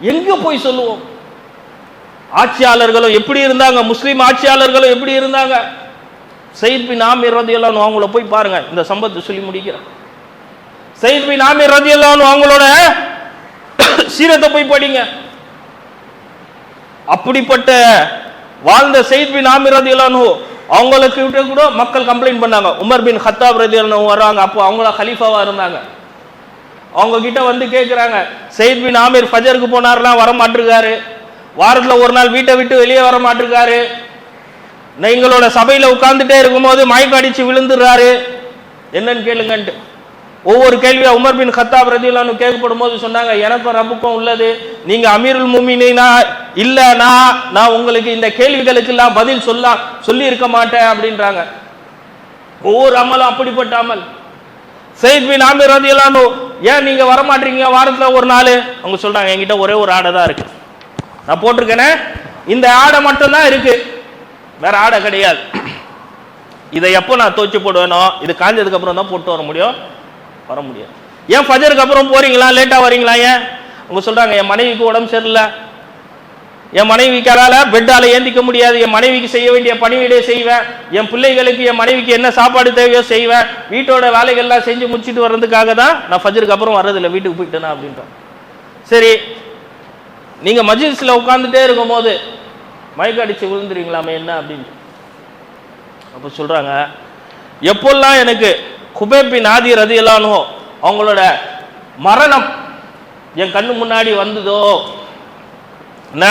எங்கே போய் சொல்லுவோம்? ஆட்சியாளர்களும் எப்படி இருந்தாங்க? முஸ்லீம் ஆட்சியாளர்களும் எப்படி இருந்தாங்க? சயித் பின் ஆமீர் ரதியல்லான்னு அவங்கள போய் பாருங்க. இந்த சம்பத்தை சொல்லி முடிக்கிறேன். சயித் பின் ஆமீர் ரதியல்லான்னு அவங்களோட சீரத்தை போய் படிங்க. அப்படிப்பட்ட வாழ்ந்த சயித் பின் ஆமீர் ரதியல்லானு அவங்களுக்கு கூட மக்கள் கம்ப்ளைண்ட் பண்ணாங்க. உமர் பின் ஹத்தாப் ரதியல்லானு வர்றாங்க. அப்போ அவங்கள ஹலீஃபாவா இருந்தாங்க. அவங்க கிட்ட வந்து கேட்குறாங்க சயித் பின் ஆமீர் ஃபஜருக்கு போனார்லாம் வர மாட்டிருக்காரு வாரத்தில் ஒரு நாள் வீட்டை விட்டு வெளியே வர மாட்டிருக்காரு எங்களோட சபையில் உட்கார்ந்துட்டே இருக்கும்போது மயக்கம் அடிச்சு விழுந்துடுறாரு. என்னன்னு கேளுங்கன்ட்டு. ஒவ்வொரு கேள்வியாக உமர் பின் கத்தாப் ரதியுல்லான்னு கேட்கப்படும் போது சொன்னாங்க எனக்கும் ரப்புக்கும் உள்ளது. நீங்கள் அமீருல் முமினா இல்லைனா நான் உங்களுக்கு இந்த கேள்விகளுக்கு எல்லாம் பதில் சொல்ல சொல்லியிருக்க மாட்டேன் அப்படின்றாங்க. ஒவ்வொரு அமலும் அப்படிப்பட்ட அமல். சயித் பின் ஆமீர் ரதியுல்லானு ஏன் நீங்க வர வாரத்தில் ஒரு நாள்? அவங்க சொல்றாங்க என்கிட்ட ஒரே ஒரு ஆடை தான் இருக்கு. நான் போட்டிருக்கேனே? இந்த ஆடை மட்டும்தான் இருக்கு. வேற ஆடை கிடையாது. இதை எப்போ நான் துவச்சி போடுவேனோ இது காஞ்சதுக்கு அப்புறம் தான் போட்டு வர முடியும். வர முடியாது. ஏன் ஃபஜருக்கு அப்புறம் போறீங்களா? லேட்டாக வரீங்களா? ஏன்? அவங்க சொல்றாங்க என் மனைவிக்கு உடம்பு சரியில்லை. என் மனைவிக்காரால பெட்டால ஏந்திக்க முடியாது. என் மனைவிக்கு செய்ய வேண்டிய பணிவிடை செய்வேன். என் பிள்ளைகளுக்கு என் மனைவிக்கு என்ன சாப்பாடு தேவையோ செய்வேன். வீட்டோட வேலைகள்லாம் செஞ்சு முடிச்சிட்டு வர்றதுக்காக தான் நான் ஃபஜருக்கு அப்புறம் வர்றதில்லை. வீட்டுக்கு போயிட்டேனா அப்படின்றான் சரி நீங்க மஜிஸ்ல உட்காந்துட்டே இருக்கும்போது மயக்க அடிச்சு விழுந்துருவீங்களாமே என்ன அப்படின்னு? அப்போ சொல்றாங்க எப்பெல்லாம் எனக்கு குபேப்பின் ஆதி ரதி ரதியலானோ அவங்களோட மரணம் என் கண்ணு முன்னாடி வந்ததோ என்ன?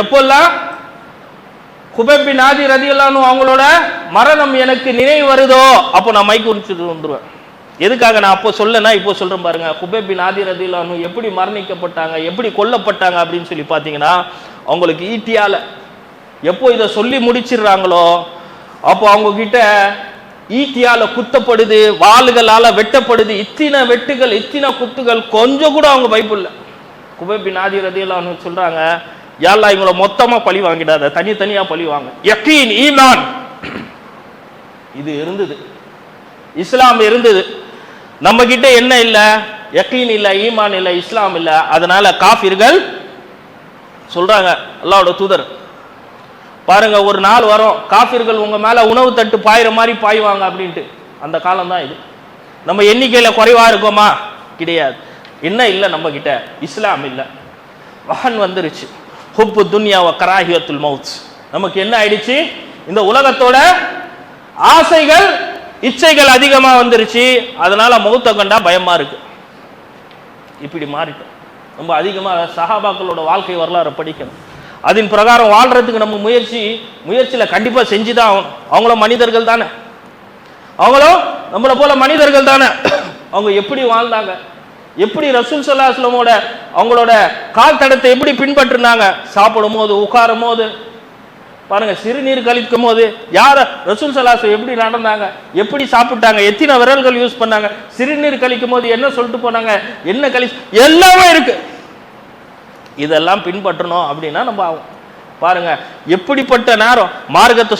எப்பெல்லாம்? குபேபி நாதி ரதியலானு அவங்களோட மரணம் எனக்கு நினைவு வருதோ அப்போ நான் மைக்கு உரிச்சுட்டு வந்துடுவேன் எதுக்காக நான் அப்போ சொல்லனா இப்போ சொல்றேன் பாருங்க. குபேபி நாதி ரதியலானு எப்படி மரணிக்கப்பட்டாங்க எப்படி கொல்லப்பட்டாங்க அப்படின்னு சொல்லி பார்த்தீங்கன்னா அவங்களுக்கு ஈட்டியால எப்போ இதை சொல்லி முடிச்சிடுறாங்களோ அப்போ அவங்க கிட்ட ஈட்டியால குத்தப்படுது வாளுகளால வெட்டப்படுது. இத்தின வெட்டுகள் இத்தின குத்துகள் கொஞ்சம் கூட அவங்க பைபிள்ல. குபேபி நாதி ரதியெல்லாம் சொல்றாங்க யாழ்லா இவங்கள மொத்தமா பழி வாங்கிடாத தனித்தனியா பழி வாங்க. யக்கீன் ஈமான். இது இருந்தது. இஸ்லாம் இருந்தது. நம்ம கிட்ட என்ன இல்லை? யக்கீன் இல்லை ஈமான் இல்லை இஸ்லாம் இல்லை. அதனால காஃபிர்கள் சொல்றாங்க அல்லாவோட தூதர். பாருங்க ஒரு நாள் வரும் காஃபிர்கள் உங்க மேல உணவு தட்டு பாயிற மாதிரி பாய்வாங்க அப்படின்ட்டு. அந்த காலம் தான் இது. நம்ம எண்ணிக்கையில குறைவா இருக்கோமா? கிடையாது. என்ன இல்லை நம்ம கிட்ட இஸ்லாம் இல்லை. வஹன் வந்துருச்சு. ஹுப்பு துன்யாவ கராஹியத்துல் மவுத். நமக்கு என்ன ஆயிடுச்சு? இந்த உலகத்தோட ஆசைகள் இச்சைகள் அதிகமா வந்துருச்சு. அதனால மௌத்த கண்டா பயமா இருக்கு. இப்படி மாறிட்டோம். ரொம்ப அதிகமாக சஹாபாக்களோட வாழ்க்கை வரலாறு படிக்கணும். அதன் பிரகாரம் வாழ்றதுக்கு நம்ம முயற்சி முயற்சியில் கண்டிப்பாக செஞ்சு தான் ஆகணும். அவங்களும் மனிதர்கள் தானே. அவங்களும் நம்மளை போல மனிதர்கள் தானே. அவங்க எப்படி வாழ்ந்தாங்க? எப்படி ரசூல் சல்லாஸ்லமோட அவங்களோட கால் தடத்தை எப்படி பின்பற்றினாங்க சாப்பிடும் போது உட்காரும் போது பாருங்க சிறுநீர் கழிக்கும் போது யார ரசூல் சலாசம் எப்படி நடந்தாங்க? எப்படி சாப்பிட்டாங்க? எத்தனை விரல்கள் யூஸ் பண்ணாங்க? சிறுநீர் கழிக்கும் போது என்ன சொல்லிட்டு போனாங்க? என்ன கழி எல்லாமே இருக்கு. இதெல்லாம் பின்பற்றணும் அப்படின்னா நம்ம ஆகும். பாருங்க எப்படிப்பட்ட நேரம்? மார்க்கத்தை